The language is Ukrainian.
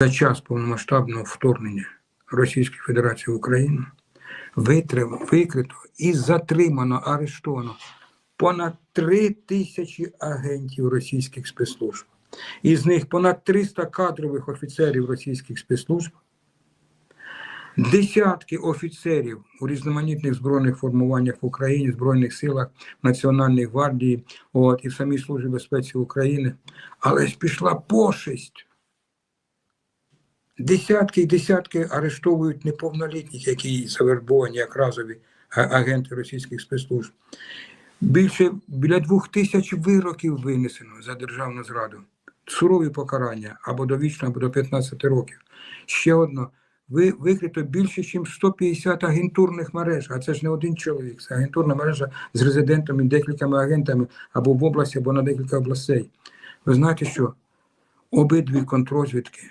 за час повномасштабного вторгнення Російської Федерації в Україну викрито і затримано, арештовано понад 3 тисячі агентів російських спецслужб. Із них понад 300 кадрових офіцерів російських спецслужб, десятки офіцерів у різноманітних збройних формуваннях в Україні, Збройних силах, Національної гвардії, от, і в самій Службі безпеці України. Але пішла пошесть. Десятки і десятки арештовують неповнолітніх, які завербовані як разові агенти російських спецслужб. Більше біля двох тисяч вироків винесено за державну зраду. Сурові покарання або довічно, або до 15 років. Ще одно. Ви викрито більше, ніж 150 агентурних мереж, а це ж не один чоловік. Це агентурна мережа з резидентами, декількома агентами або в області, або на декілька областей. Ви знаєте що? Обидві контрозвідки